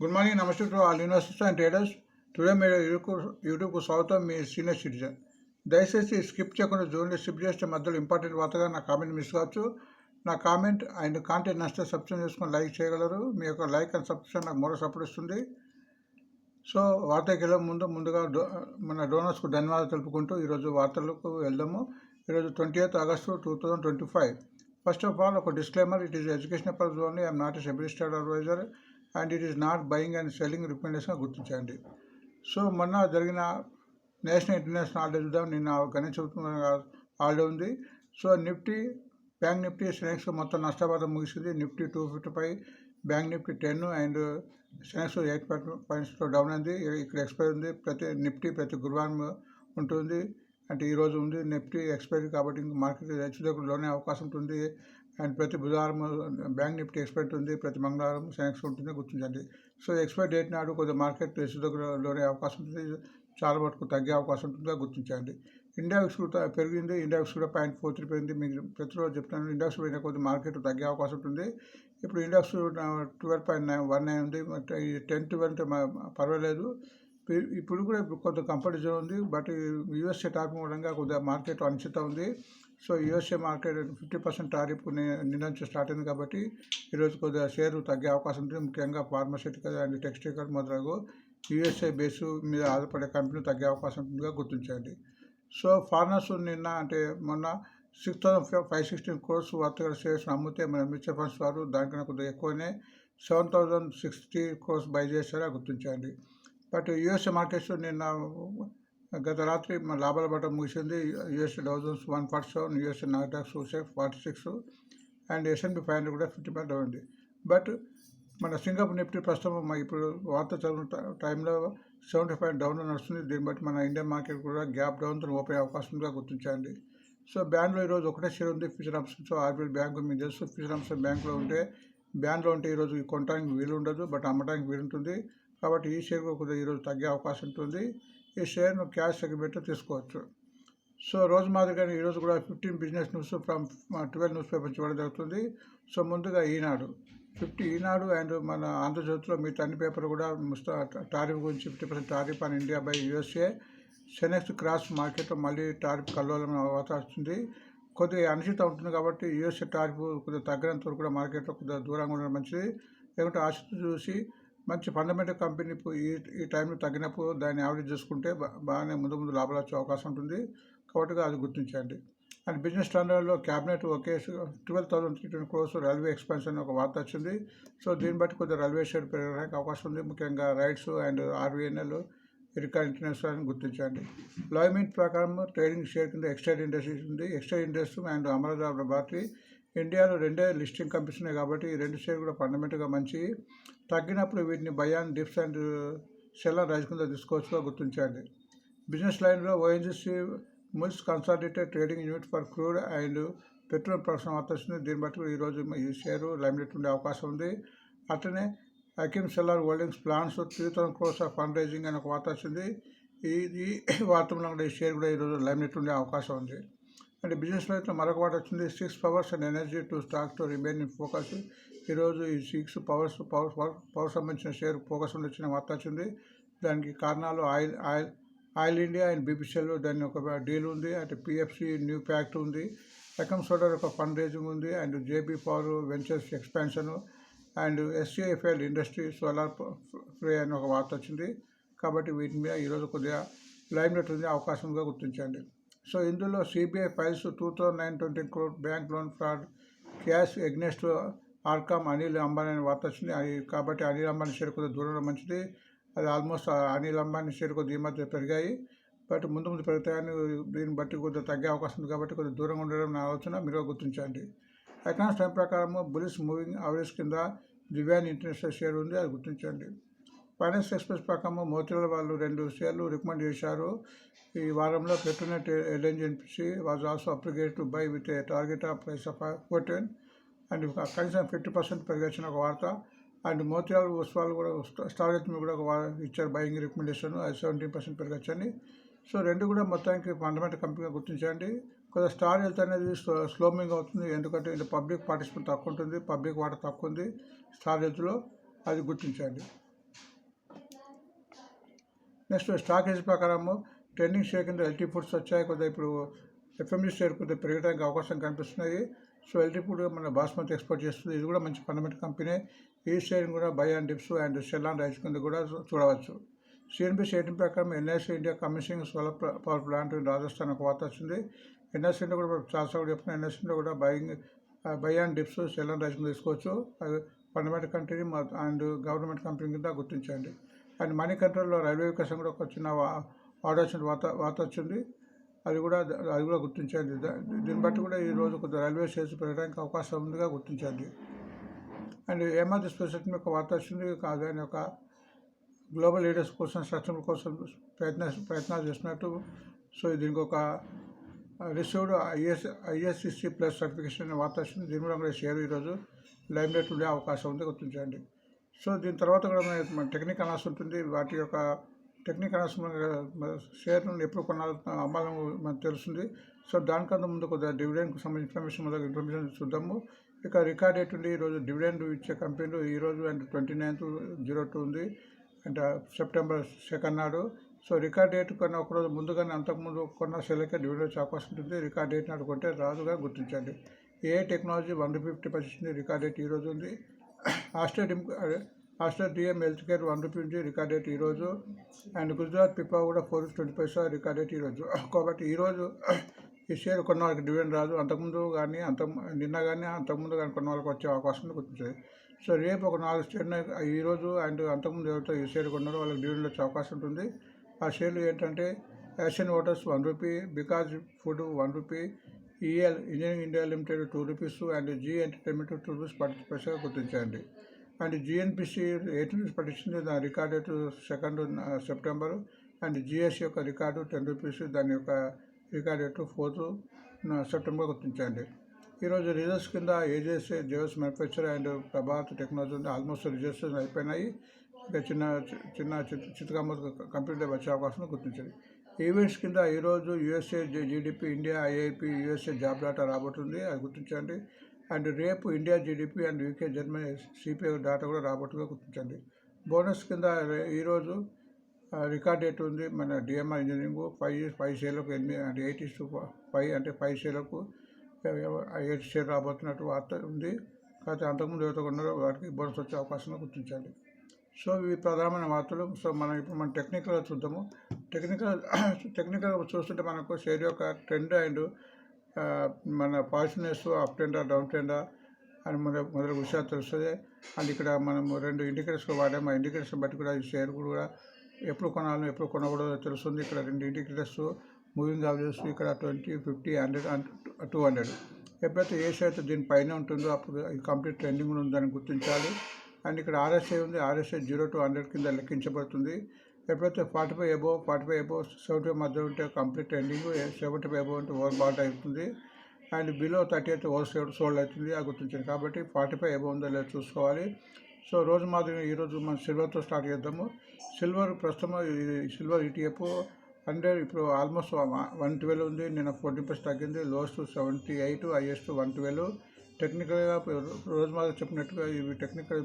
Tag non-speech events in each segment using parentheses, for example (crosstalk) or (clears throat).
Good morning నమస్తే to all universities and traders today మీరు YouTube యూట్యూబ్కు స్వాగతం మీ సీనియర్ సిటిజన్ దయచేసి స్కిప్ చేయకుండా జోన్లో స్కిప్ చేస్తే మధ్యలో ఇంపార్టెంట్ వార్తగా నా కామెంట్ మిస్ కావచ్చు. నా కామెంట్ అండ్ కాంటెంట్ నచ్చితే సబ్స్క్రైబ్ చేసుకొని లైక్ చేయగలరు. మీ యొక్క లైక్ అండ్ సబ్స్క్రిప్షన్ నాకు మరో సపోర్ట్ ఇస్తుంది. సో వార్తకి వెళ్ళే ముందు ముందుగా డో మన డోనర్స్కు ధన్యవాదాలు తెలుపుకుంటూ ఈరోజు వార్తలకు వెళ్దాము. ఈరోజు twenty eighth August two thousand twenty five first of all ఒక disclaimer it is education purpose only I'm not a SEBI listed advisor and it is not buying and selling recommendation గుర్తించండి. So మొన్న జరిగిన national international order చూద్దాం. నిన్న గణేష్ చదువుతున్న order ఉంది. So Nifty bank Nifty Sensex మొత్తం నష్టపాతం ముగిసింది. Nifty two fifty five bank Nifty ten and Sensex eight పాయింట్స్లో down అయింది ఇక్కడ ఎక్స్పైర్ ఉంది. ప్రతి నిఫ్టీ ప్రతి గురువారం ఉంటుంది. అంటే ఈరోజు ఉంది. నిఫ్టీ ఎక్స్పైరీ కాబట్టి ఇంక మార్కెట్ హెచ్చుతగ్గులోనే అవకాశం ఉంటుంది. అండ్ ప్రతి బుధవారం బ్యాంక్ నిఫ్టీ ఎక్స్పైర్ ఉంది ప్రతి మంగళవారం సెనెక్స్ ఉంటుంది గుర్తించండి. సో ఎక్స్పైర్ డేట్ నాడు కొద్దిగా మార్కెట్లోనే అవకాశం ఉంటుంది. చాలా మటుకు తగ్గే అవకాశం ఉంటుందో గుర్తించండి. ఇండెక్స్ కూడా పెరిగింది. ఇండెక్స్ కూడా పాయింట్ ఫోర్ త్రీ పెరిగింది. మీకు ప్రతిరోజు చెప్తాను ఇండెక్స్ పోయిన కొద్ది మార్కెట్ తగ్గే అవకాశం ఉంటుంది. ఇప్పుడు index twelve point nine one nine ఉంది. టెన్ ట్వెల్వ్ అంటే పర్వాలేదు. ఇప్పుడు కూడా కొంత కంఫర్టబుల్ ఉంది. బట్ యూఎస్ఏ టాప్ మూలంగా కొద్దిగా మార్కెట్ అనిశ్చిత ఉంది. So USA market fifty percent tariff నిన్న నుంచి స్టార్ట్ అయింది కాబట్టి ఈరోజు కొద్దిగా షేర్ తగ్గే అవకాశం ఉంటుంది ముఖ్యంగా ఫార్మస్యూటికల్ అండ్ టెక్స్టైల్ మొదలగు యూఎస్ఏ బేసు మీద ఆధారపడే కంపెనీ తగ్గే అవకాశం ఉంటుందిగా గుర్తించండి. సో ఫార్మర్స్ నిన్న అంటే మొన్న six thousand five sixteen crores వర్తగల shares అమ్మితే మన మ్యూచువల్ ఫండ్స్ వారు దానికన్నా కొద్దిగా ఎక్కువనే seven thousand sixty crores buy చేశారా గుర్తించండి. బట్ యూఎస్ఏ మార్కెట్స్ నిన్న గత రాత్రి మన లాభాల బట్ట ముగిసింది. USA Dow Jones one forty seven USA Nasdaq forty six and S and P five hundred కూడా ఫిఫ్టీ పాయింట్ ఉంది బట్ మన సింగపూర్ నిఫ్టీ ప్రస్తుతం ఇప్పుడు వార్త చదువు టైంలో సెవెంటీ ఫైవ్ డౌన్ నడుస్తుంది. దీన్ని బట్టి మన ఇండియన్ మార్కెట్ కూడా గ్యాప్ డౌన్తో ఓపెన్ అవకాశం ఉందిగా గుర్తించండి సో బ్యాండ్లో ఈరోజు ఒకటే షేర్ ఉంది future option. So RBI bank మీకు తెలుసు. ఫ్యూచర్ ఆప్షన్ బ్యాంకులో ఉంటే బ్యాండ్లో ఉంటే ఈరోజు కొనడానికి వీలు ఉండదు బట్ అమ్మడానికి వీలు ఉంటుంది కాబట్టి ఈ షేర్ కొద్దిగా ఈరోజు తగ్గే అవకాశం ఉంటుంది. ఈ షేర్ను క్యాష్ సెగ్మెంట్ తీసుకోవచ్చు. సో రోజు మాదిరిగానే ఈరోజు కూడా fifteen business news from twelve newspaper చూడడం జరుగుతుంది. సో ముందుగా ఈనాడు. ఫిఫ్టీ ఈనాడు అండ్ మన ఆంధ్రజ్యోతిలో మీ అన్ని పేపర్ కూడా ముస్తా టారిఫ్ గురించి fifty percent tariff on India by USA. Sensex cross మార్కెట్లో మళ్ళీ టారిఫ్ కల్లోలం అవకాశం కొద్దిగా అనిశ్చిత ఉంటుంది కాబట్టి యూఎస్ఏ టారిఫ్ కొద్దిగా తగ్గినంత వరకు కూడా మార్కెట్లో కొద్దిగా దూరంగా ఉండడం మంచిది. లేకుంటే ఆశ చూసి మంచి ఫండమెంటల్ కంపెనీ ఈ ఈ టైంలో తగ్గినప్పుడు దాన్ని యావరేజ్ చేసుకుంటే బాగానే ముందు ముందు లాభాలు వచ్చే అవకాశం ఉంటుంది. కాబట్టి అది గుర్తించండి. And business స్టాండర్డ్లో cabinet okay twelve thousand three twenty crores railway expansion ఒక వార్త వచ్చింది. సో దీన్ని బట్టి కొద్దిగా రైల్వే షేర్ పెరగడానికి అవకాశం ఉంది. ముఖ్యంగా RITES and RVNL Ircon International అని గుర్తించండి. లాయ్మెంట్ ప్రకారం ట్రేడింగ్ షేర్ కింద ఎక్స్టైడ్ ఇండస్ట్రీస్ ఉంది. Exide industry and Amaravati battery ఇండియాలో రెండే లిస్టింగ్ కంపెనీస్ ఉన్నాయి కాబట్టి ఈ రెండు షేర్ కూడా ఫండమెంటల్గా మంచి తగ్గినప్పుడు వీటిని buy on dips and sell on rise కింద తీసుకోవచ్చుగా గుర్తించండి. బిజినెస్ లైన్లో ONGC mulls consolidated trading unit for crude and petrol production వార్త వచ్చింది దీన్ని బట్టి ఈరోజు ఈ షేరు లైమ్లెట్ ఉండే అవకాశం ఉంది. అట్లనే Acme solar holdings plans three thousand crores of fund raising అనే ఒక వార్త వచ్చింది. ఈ ఈ వార్తలో కూడా ఈ షేర్ కూడా ఈరోజు లైమ్లెట్ ఉండే అవకాశం ఉంది. అండ్ బిజినెస్లో అయితే మరొక వాటి వచ్చింది. Six powers and energy to stock to remain in focus. ఈరోజు ఈ సిక్స్ పవర్స్ పవర్ పవర్ సంబంధించిన షేర్ ఫోకస్ ఉండి వచ్చిన వార్త వచ్చింది. దానికి కారణాలు oil oil oil India and BPCL దాని ఒక డీల్ ఉంది. అంటే పిఎఫ్సి న్యూ ప్యాక్ట్ ఉంది. ఎకమ్ సోడర్ ఒక ఫండ్ రేజింగ్ ఉంది. And JB power ventures expansion and SCFL industry solar free అని ఒక వార్త వచ్చింది. కాబట్టి వీటి మీద ఈరోజు కొద్దిగా లైమ్లెట్ ఉంది. అవకాశంగా గుర్తించండి. సో ఇందులో CBI files two thousand nine twenty crore bank loan fraud case against RCom Anil Ambani అనే వార్త వచ్చింది అది కాబట్టి అనిల్ అంబానీ షేర్ కొద్దిగా దూరంలో మంచిది. అది ఆల్మోస్ట్ అనిల్ అంబానీ షేర్ కొద్దిగా ఈ మధ్య పెరిగాయి. బట్ ముందు ముందు పెరుగుతాయని దీన్ని బట్టి కొద్దిగా తగ్గే అవకాశం ఉంది కాబట్టి కొద్దిగా దూరంగా ఉండడం నా ఆలోచన. మీరు గుర్తించండి. ఎకనామిక్స్ టైం ప్రకారం బులిస్ మూవింగ్ అవరేజ్ కింద దివ్యాన్ ఇంటర్నేషనల్ షేర్ ఉంది. అది గుర్తించండి. ఫైనాన్స్ ఎక్స్ప్రెస్ ప్రకారం మోతిలాల్ వాళ్ళు రెండు షేర్లు రికమెండ్ చేశారు. ఈ వారంలో Petronet LNG NPC was also అప్లికేట్ to buy with a target of price of fourteen. And కనీసం ఫిఫ్టీ పర్సెంట్ పెరిగేసిన ఒక వార్త. అండ్ మోతిలాల్ ఉస్వాల్ కూడా స్టార్ మీద కూడా ఒక ఇచ్చారు బయింగ్ రికమెండేషన్ అది సెవెంటీన్ పర్సెంట్ పెరగచ్చని సో రెండు కూడా మొత్తానికి ఫండమెంటల్ కంపెనీగా గుర్తించండి. కొద్దిగా స్టార్ హెల్త్ అనేది స్లోమింగ్ అవుతుంది. ఎందుకంటే ఇంత పబ్లిక్ పార్టిసిపేట్ తక్కువ ఉంటుంది. పబ్లిక్ వాటర్ తక్కువ ఉంది స్టార్ హెల్త్లో. అది గుర్తించండి. నెక్స్ట్ స్టాకేజ్ ప్రకారము ట్రెండింగ్ షేర్ కింద ఎల్టీ ఫుడ్స్ వచ్చాయి. కొద్దిగా ఇప్పుడు ఎఫ్ఎంజీ షేర్ కొద్దిగా పెరగడానికి అవకాశం కనిపిస్తున్నాయి. సో ఎల్టీ ఫుడ్ మన బాస్మతి ఎక్స్పోర్ట్ చేస్తుంది. ఇది కూడా మంచి ఫండమెంటల్ కంపెనీ ఈ సైడ్ కూడా buy and dips and sell rise కింద కూడా చూడవచ్చు. సిఎన్బి షేటింగ్ ప్రకారం NSC India commissioning solar power plant Rajasthan ఒక వార్త వచ్చింది. ఎన్ఎస్సీలో కూడా చాలా సార్లు చెప్తున్నా ఇండియా కూడా buying buy and dips sell rise కింద తీసుకోవచ్చు. అది fundamental company and government company కింద గుర్తించండి. అండ్ మనీ కంట్రోల్లో రైల్వే వికాసం కూడా ఒక చిన్న ఆర్డర్ వచ్చిన వార్త వార్త వచ్చింది. అది కూడా అది కూడా గుర్తించండి. దా- దీన్ని బట్టి కూడా ఈ రోజు రైల్వే స్టేషన్ పెరగడానికి అవకాశం ఉందిగా గుర్తించండి. అండ్ ఏమాది స్పెసిఫిక్ ఒక వార్త వచ్చింది కాదు అని ఒక గ్లోబల్ లీడర్స్ కోసం స్ట్రక్చర్ కోసం ప్రయత్న ప్రయత్నాలు చేస్తున్నట్టు. సో దీనికి ఒక received IS ISCC plus certification అనే వార్త వచ్చింది. దీని కూడా కూడా షేర్ ఈరోజు లైమ్ రేట్ ఉండే అవకాశం ఉంది గుర్తించండి. సో దీని తర్వాత కూడా మన టెక్నిక్ అనాల్సి ఉంటుంది. వాటి యొక్క టెక్నిక్ అనాల్సి షేర్ను ఎప్పుడు కొనాలి అమ్మాలని మనకు తెలుస్తుంది. సో దానికన్నా ముందు కొద్దిగా డివిడెండ్కి సంబంధించిన ఇన్ఫర్మేషన్ మొదలు ఇన్ఫర్మేషన్ చూద్దాము. ఇక రికార్డ్ డేట్ ఉంది. ఈరోజు డివిడెండ్ ఇచ్చే కంపెనీలు ఈరోజు and twenty ninth zero two ఉంది. అండ్ సెప్టెంబర్ సెకండ్ నాడు. సో రికార్డ్ డేట్ కన్నా ఒకరోజు ముందుగానే అంతకుముందు కొన్న సెలకే డివిడెండ్ వచ్చే అవకాశం ఉంటుంది. రికార్డ్ డేట్ నాడు కొంటే రాదుగా గుర్తించండి. A technology one fifty percent record date ఈరోజు ఉంది. (clears throat) Aster hostel DM health care one rupee నుంచి రికార్డ్ రేట్ ఈరోజు అండ్ గుజరాత్ పిపా కూడా four twenty paisa record rate ఈరోజు కాబట్టి ఈరోజు ఈ షేర్ (coughs) కొన్న వాళ్ళకి డివిడెండ్ రాదు. అంతకుముందు కానీ అంత నిన్న కానీ అంతకుముందు కానీ కొన్న వాళ్ళకి వచ్చే అవకాశం ఉంది సో రేపు ఒక నాలుగు షేర్లు ఈరోజు అండ్ అంతకుముందు ఎవరితో ఈ షేర్ కొన్నారో వాళ్ళకి డివిడెండ్ వచ్చే అవకాశం ఉంటుంది. ఆ షేర్లు ఏంటంటే యాషన్ waters one rupee because food one rupee EL engineering India limited two rupees and Zee entertainment two rupees paisa గుర్తించండి అండ్ జిఎన్పిసి ఎయిట్ రూపీస్ పట్టించింది దాని record date second September. And GSC యొక్క రికార్డు టెన్ రూపీస్ దాని యొక్క record date fourth September గుర్తించండి. ఈరోజు results కింద ages JS manufacture and Prabhat technology almost registration అయిపోయినాయి. ఇంకా చిన్న చిన్న చిత్రకమ్మ కంప్యూటర్ వచ్చే అవకాశం గుర్తించండి ఈవెంట్స్ కింద ఈరోజు USA GDP India IIP USA job data రాబోతుంది. అది గుర్తించండి. అండ్ రేపు India GDP and UK Germany CPI data కూడా రాబోట్టుగా గుర్తించండి. బోనస్ కింద ఈరోజు రికార్డ్ డేట్ ఉంది. మన డిఎంఆర్ ఇంజనీరింగ్ ఫైవ్ ఫైవ్ షేర్లకు ఎనిమిది అంటే ఎయిట్ ఇస్ ఫైవ్ అంటే ఫైవ్ షేర్లకు ఎయిట్ షేర్ రాబోతున్నట్టు వార్త ఉంది. కాకపోతే అంతకుముందు ఎవరితో ఉన్నారో వారికి బోనస్ వచ్చే అవకాశం గుర్తించండి. సో ఇవి ప్రధానమైన వార్తలు. సో మనం ఇప్పుడు మనం టెక్నికల్గా చూద్దాము. టెక్నికల్ టెక్నికల్ (coughs) చూస్తుంటే మనకు షేర్ యొక్క ట్రెండ్ అండ్ మన పాజిటివ్నెస్ అప్ టెండా డౌన్ టెండా అని మన మొదలు విషయాలు తెలుస్తుంది. అండ్ ఇక్కడ మనం రెండు ఇండికేటర్స్ వాడాము ఆ ఇండికేటర్స్ బట్టి కూడా ఈ షేర్ కూడా ఎప్పుడు కొనాలో ఎప్పుడు కొనకూడదో తెలుస్తుంది. ఇక్కడ రెండు ఇండికేటర్స్ మూవింగ్ అవరేజ్ ఇక్కడ twenty fifty hundred and two hundred. ఎప్పుడైతే ఏ షేర్ అయితే దీనిపైన ఉంటుందో అప్పుడు ఇది కంప్లీట్ ట్రెండింగ్ ఉందని గుర్తించాలి. అండ్ ఇక్కడ ఆర్ఎస్ఐ ఉంది. ఆర్ఎస్ఐ జీరో టు హండ్రెడ్ కింద లెక్కించబడుతుంది. ఎప్పుడైతే forty five above forty five above seventy five మధ్య ఉంటే complete ending seventy five above ఉంటే ఓవర్ బాల్ట్ అవుతుంది అండ్ బిలో థర్టీ అయితే ఓవర్ సోల్డ్ సోల్డ్ అవుతుంది అది గుర్తించింది కాబట్టి ఫార్టీ ఫైవ్ ఎబో ఉందో లేదో చూసుకోవాలి. సో రోజు మాదిరిగా ఈరోజు మనం సిల్వర్తో స్టార్ట్ చేద్దాము. సిల్వర్ ప్రస్తుతం సిల్వర్ ఈటీఎఫ్ హండ్రెడ్ ఇప్పుడు ఆల్మోస్ట్ వన్ ట్వెల్వ్ ఉంది. నిన్న ఫోర్టీన్ పర్సెంట్ తగ్గింది. Lowest seventy eight highest one twelve. టెక్నికల్గా రోజు మాదిరి చెప్పినట్టుగా ఇవి టెక్నికల్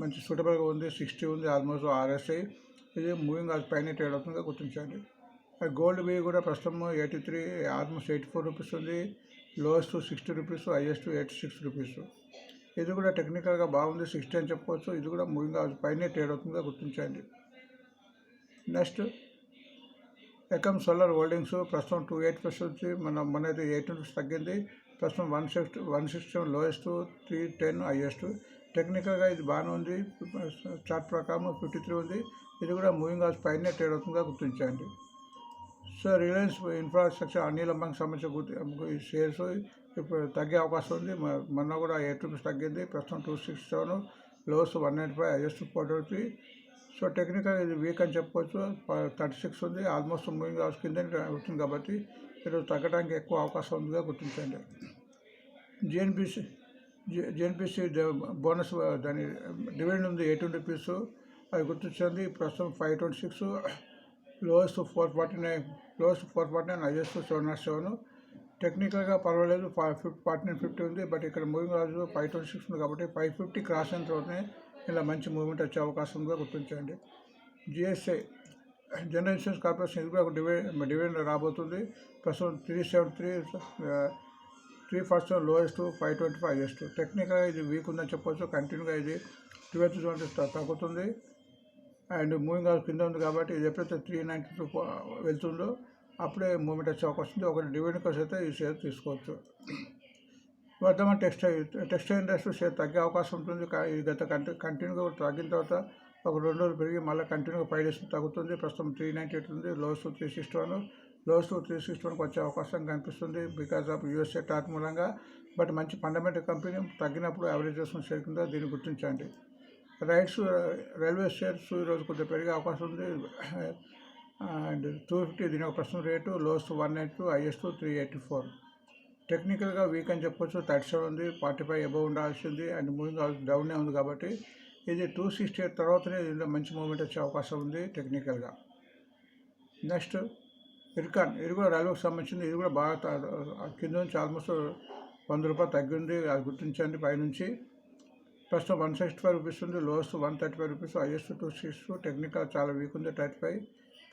మంచి సూటబుల్గా ఉంది. సిక్స్టీ ఉంది ఆల్మోస్ట్ ఆర్ఎస్ఐ. ఇది మూవింగ్ అది పైన ట్రేడ్ అవుతుంది. గుర్తించండి గోల్డ్ బీ కూడా ప్రస్తుతం eighty three almost eighty four rupees ఉంది. Lowest sixty rupees highest eighty six rupees. ఇది కూడా టెక్నికల్గా బాగుంది. సిక్స్టీ అని చెప్పవచ్చు ఇది కూడా మూవింగ్ అది పైన ట్రేడ్ అవుతుందిగా గుర్తించండి నెక్స్ట్ ఎకమ్ సోలార్ హోల్డింగ్స్ ప్రస్తుతం టూ ఎయిట్ పర్సెంట్ మన మన అయితే ఎయిట్ రూపీస్ తగ్గింది. ప్రస్తుతం one sixty one sixty lowest three ten highest. టెక్నికల్గా ఇది బాగానే ఉంది. చార్ట్ ప్రకారం ఫిఫ్టీ త్రీ ఉంది. ఇది కూడా మూవింగ్ హౌస్ పైన ట్రేడ్ అవుతుందిగా గుర్తించండి. సో రిలయన్స్ ఇన్ఫ్రాస్ట్రక్చర్ అనిల అంబానికి సంబంధించిన గుర్తి ఈ షేర్స్ ఇప్పుడు తగ్గే అవకాశం ఉంది. మొన్న కూడా ఎయిట్ రూపీస్ తగ్గింది. ప్రస్తుతం two six seven lows one ninety five highest four అవుతుంది సో టెక్నికల్ ఇది వీక్ అని చెప్పుకోవచ్చు థర్టీ సిక్స్ ఉంది. ఆల్మోస్ట్ మూవింగ్ హౌస్ కింద అవుతుంది కాబట్టి ఈరోజు తగ్గడానికి ఎక్కువ అవకాశం ఉందిగా గుర్తించండి. జిఎన్పిసి జిఎన్పిసి బోనస్ దాని డివిడెండ్ ఉంది ఎయిటీన్ రూపీస్. అది గుర్తించండి ప్రస్తుతం five twenty six lowest four forty nine lowest four forty nine highest seven not seven. టెక్నికల్గా పర్వాలేదు five fifty forty nine fifty ఉంది. బట్ ఇక్కడ మూవింగ్ రాజు ఫైవ్ ట్వంటీ సిక్స్ ఉంది కాబట్టి ఫైవ్ ఫిఫ్టీ క్రాస్ అయిన తర్వాతనే ఇలా మంచి మూవ్మెంట్ వచ్చే అవకాశం ఉందో గుర్తించండి. జిఎస్ఐ జనరల్ ఇన్సూరెన్స్ కార్పొరేషన్ ఇది కూడా ఒక డివిడెండ్ డివిడెండ్ రాబోతుంది. ప్రస్తుతం three seven three three percent lowest five twenty five highest. టెక్నికల్గా ఇది వీక్ ఉందని చెప్పొచ్చు. కంటిన్యూగా ఇది ట్వెల్త్ ట్వంటీ తగ్గుతుంది. అండ్ మూవింగ్ ఆల్ కింద ఉంది కాబట్టి ఇది ఎప్పుడైతే త్రీ నైంటీ టూ వెళ్తుందో అప్పుడే మూమెంట్ వచ్చే అవకాశం ఉంది. ఒకటి డివిడెండ్ కోసం అయితే ఈ షేర్ తీసుకోవచ్చు. Vardhman textile textile industry share తగ్గే అవకాశం ఉంటుంది. ఇది గత కంటి కంటిన్యూగా తగ్గిన తర్వాత ఒక రెండు రోజులు పెరిగి మళ్ళీ కంటిన్యూగా ఫైవ్ డేస్ తగ్గుతుంది. ప్రస్తుతం త్రీ నైంటీ ఎయిట్ ఉంది. Lows three sixty one lows three sixty వన్కి వచ్చే అవకాశం కనిపిస్తుంది బికాస్ ఆఫ్ యూఎస్ఏ టాక్ మూలంగా. బట్ మంచి ఫండమెంటల్ కంపెనీ తగ్గినప్పుడు యావరేజ్ చేసుకుని షేర్ కింద దీన్ని గుర్తించండి. రైడ్స్ రైల్వే షేర్స్ ఈరోజు కొద్దిగా పెరిగే అవకాశం ఉంది. అండ్ టూ ఫిఫ్టీ దీని ఒక ప్రస్తుతం rate lows one eight two highest three eighty four టెక్నికల్గా వీక్ అని చెప్పొచ్చు థర్టీ సెవెన్ ఉంది ఫార్టీ ఫైవ్ అబవ్ ఉండాల్సింది అండ్ మూవింగ్ డౌనే ఉంది కాబట్టి ఇది టూ సిక్స్టీ ఎయిట్ తర్వాతనే దీనిలో మంచి మూమెంట్ వచ్చే అవకాశం ఉంది టెక్నికల్గా నెక్స్ట్ ఇర్కాన్. ఇది కూడా రైల్వేకి సంబంధించింది ఇది కూడా బాగా కింద నుంచి ఆల్మోస్ట్ వంద రూపాయలు తగ్గింది అది గుర్తించండి పైనుంచి. ప్రస్తుతం వన్ సిక్స్టీ ఫైవ్ రూపీస్ ఉంది lowest one thirty five rupees highest two six technical చాలా వీక్ ఉంది థర్టీ ఫైవ్.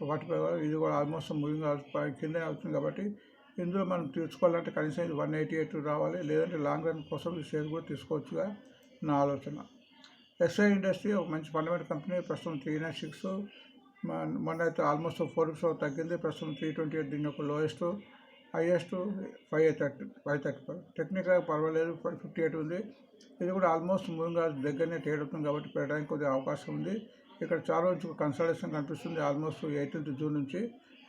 ఫార్టీ ఫైవ్ ఇది కూడా ఆల్మోస్ట్ మూవింగ్ కిందనే అవుతుంది కాబట్టి ఇందులో మనం తీసుకోవాలంటే కనీసం ఇది వన్ ఎయిటీ ఎయిట్ రావాలి. లేదంటే లాంగ్ రన్ కోసం ఈ షేర్ కూడా తీసుకోవచ్చుగా నా ఆలోచన. ఎస్ఐ ఇండస్ట్రీ ఒక మంచి ఫండమెంటల్ కంపెనీ ప్రస్తుతం త్రీ నైన్ సిక్స్ మొన్న అయితే ఆల్మోస్ట్ ఫోర్ రూపీస్ తగ్గింది ప్రస్తుతం త్రీ ట్వంటీ ఎయిట్ దీని యొక్క lowest highest five thirty five thirty five టెక్నికల్గా పర్వాలేదు ఫిఫ్టీ ఎయిట్ ఉంది. ఇది కూడా ఆల్మోస్ట్ మూవింగ్ దగ్గరనే ట్రేడ్ అవుతుంది కాబట్టి పెట్టడానికి కొద్దిగా అవకాశం ఉంది. ఇక్కడ చాలా నుంచి కన్సల్టేషన్ కనిపిస్తుంది ఆల్మోస్ట్ ఎయిటీన్త్ జూన్ నుంచి.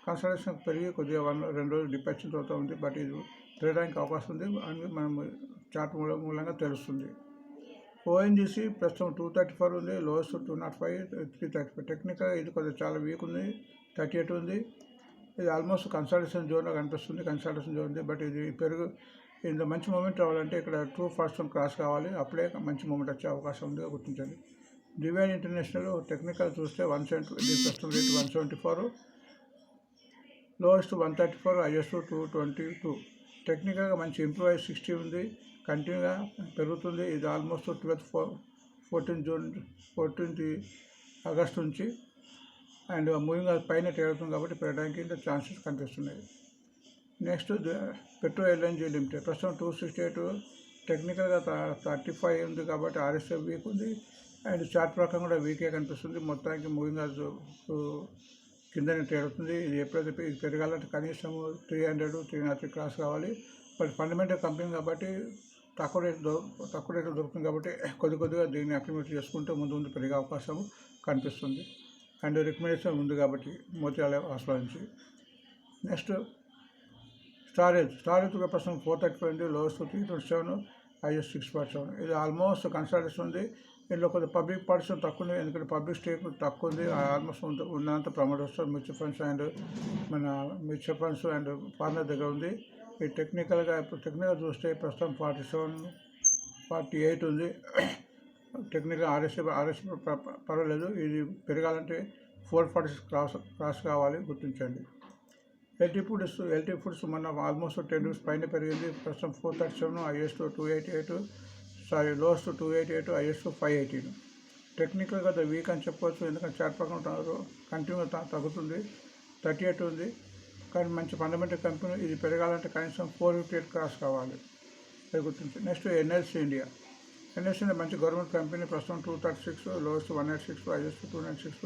కన్సల్టేషన్ పెరిగి కొద్దిగా వన్ రెండు రోజులు డిపెక్షన్ వచ్చిన ఉంది బట్ ఇది ట్రేడానికి అవకాశం ఉంది అని మనం చార్ట్ మూల మూలంగా తెలుస్తుంది. ఓఎన్జీసీ ప్రస్తుతం టూ థర్టీ ఫోర్ ఉంది lowest two not five three thirty five. Technical ఇది కొద్దిగా చాలా వీక్ ఉంది థర్టీ ఎయిట్ ఉంది. ఇది ఆల్మోస్ట్ కన్సల్టేషన్ జోన్లో కనిపిస్తుంది కన్సల్టేషన్ జోన్ ఉంది బట్ ఇది పెరుగు ఇందులో మంచి మూమెంట్ రావాలంటే ఇక్కడ టూ ఫస్ట్ క్రాస్ కావాలి. అప్పుడే మంచి మూమెంట్ వచ్చే అవకాశం ఉంది గుర్తించండి. డివైన్ ఇంటర్నేషనల్ టెక్నికల్ చూస్తే వన్ సెవెంటీ ప్రస్తుతం rate one seventy four lowest one thirty four highest two twenty two. టెక్నికల్గా మంచి ఇంప్రూవ్ అయ్యి సిక్స్టీ ఉంది. కంటిన్యూగా పెరుగుతుంది. ఇది almost twelfth four fourteen June fourteenth August నుంచి. అండ్ మూవింగ్ పైన తేలుతుంది కాబట్టి పెరగడానికి ఇంకా ఛాన్సెస్ కనిపిస్తున్నాయి. Next petro LNG limited. ప్రస్తుతం టూ సిక్స్టీ ఎయిట్ టెక్నికల్గా థర్టీ ఫైవ్ ఉంది కాబట్టి ఆర్ఎస్ఏ వీక్ ఉంది. అండ్ చార్ట్ ప్రకారం కూడా వీకే కనిపిస్తుంది. మొత్తానికి మూవింగ్ కిందనే ట్రేడ్ అవుతుంది ఇది ఎప్పుడైతే ఇది పెరగాలంటే కనీసం three hundred three not cross కావాలి. బట్ ఫండమెంటల్ కంపెనీ కాబట్టి తక్కువ రేట్ దొ తక్కువ రేట్లో దొరుకుతుంది కాబట్టి కొద్ది కొద్దిగా దీన్ని అక్లిమేట్ చేసుకుంటే ముందు ముందు పెరిగే అవకాశం కనిపిస్తుంది. అండ్ రికమెండేషన్ ఉంది కాబట్టి మోతియాల హాస్పిటల్ నుంచి. నెక్స్ట్ స్టారేజ్ స్టారేజ్ కూడా ప్రస్తుతం ఫోర్ థర్టీ ఫైవ్ ఉంది lowest three twenty seven highest six point seven. ఇది ఆల్మోస్ట్ కన్సల్టేషన్ ఉంది. ఇందులో కొంచెం పబ్లిక్ పార్టిసిపేషన్ తక్కువ ఉంది. ఎందుకంటే పబ్లిక్ స్టేక్ తక్కువ ఉంది. ఆల్మోస్ట్ ఉన్నంత ప్రమోటర్స్ మ్యూచువల్ ఫండ్స్ అండ్ మన మ్యూచువల్ ఫండ్స్ అండ్ ఫార్మర్ దగ్గర ఉంది. ఈ టెక్నికల్గా ఇప్పుడు టెక్నికల్ చూస్తే ప్రస్తుతం ఫార్టీ సెవెన్ ఫార్టీ ఎయిట్ ఉంది. టెక్నికల్ ఆర్ఎస్ ఆర్ఎస్ పర్వాలేదు. ఇది పెరగాలంటే four forty six cross cross కావాలి. గుర్తించండి. ఎల్టీ ఫుడ్స్ ఎల్టీ ఫుడ్స్ మన ఆల్మోస్ట్ టెన్ రూపీస్ పైన పెరిగింది. ప్రస్తుతం four thirty seven highest two eighty eight sorry lowest two eighty eight highest five eighteen టెక్నికల్గా ద వీక్ అని చెప్పవచ్చు ఎందుకంటే చాట్ పక్కన ఉంటారు కంటిన్యూ తగ్గుతుంది. థర్టీ ఎయిట్ ఉంది. కానీ మంచి ఫండమెంటల్ కంపెనీ ఇది పెరగాలంటే కనీసం ఫోర్ ఫిఫ్టీ ఎయిట్ క్రాస్ కావాలి. అది గుర్తించి next NLC India NLC India మంచి గవర్నమెంట్ కంపెనీ ప్రస్తుతం two thirty six lowest one eight six highest two nine six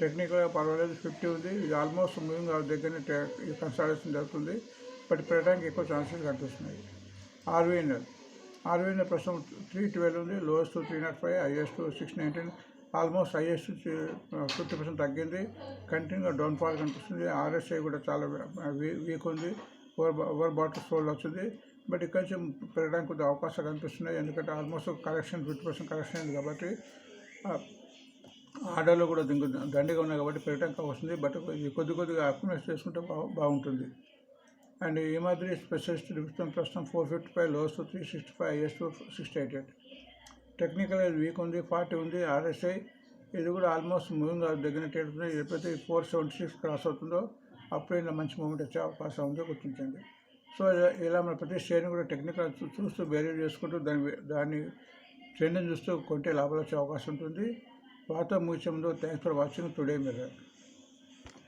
టెక్నికల్గా పర్వాలేదు ఫిఫ్టీ ఉంది. ఇది ఆల్మోస్ట్ మూవింగ్ దగ్గరనే టే- కన్సల్టేషన్ జరుగుతుంది. బట్ పెరగడానికి ఎక్కువ ఛాన్సెస్ కనిపిస్తున్నాయి. ఆర్వీఎన్ఎల్ ఆర్వీఎన్ఎల్ ప్రస్తుతం త్రీ ట్వెల్వ్ ఉంది. Lowest three naught five highest six nineteen almost highest fifty percent తగ్గింది. కంటిన్యూగా డౌన్ఫాల్ కనిపిస్తుంది. ఆర్ఎస్ఐ కూడా చాలా వీ- వీక్ ఉంది. ఓవర్ ఓవర్ బాటిల్ సోల్డ్ వచ్చింది. బట్ ఇక్కడ నుంచి పెరగడానికి కొద్దిగా అవకాశాలు కనిపిస్తున్నాయి. ఎందుకంటే almost correction fifty percent correction అయింది కాబట్టి uh, ఆర్డర్లో కూడా దింగు దండిగా ఉన్నాయి కాబట్టి పెరగడానికి వస్తుంది బట్ ఇది కొద్ది కొద్దిగా అక్యుమేట్ చేసుకుంటే బా బాగుంటుంది. అండ్ ఈ మాదిరి స్పెషలిస్ట్ డివిజన్ ప్రస్తుతం four fifty five lows three sixty five yes sixty eight eight. Technical ఇది వీక్ ఉంది ఫార్టీ ఉంది ఆర్ఎస్ఐ ఇది కూడా ఆల్మోస్ట్ మూవింగ్ దగ్గర అవుతుంది ఎప్పుడైతే ఫోర్ సెవెంటీ సిక్స్ క్రాస్ అవుతుందో అప్పుడే ఇలా మంచి మూమెంట్ వచ్చే అవకాశం ఉందో గుర్తించండి. సో ఇలా- ఇలా మన ప్రతి షేర్ని కూడా టెక్నికల్ చూస్తూ బేరీ చేసుకుంటూ దాని దాన్ని ట్రెండ్ని చూస్తూ కొంటే లాభాలు వచ్చే అవకాశం ఉంటుంది. వార్తా ముగిసే థ్యాంక్స్ ఫర్ వాచింగ్ టుడే మీరు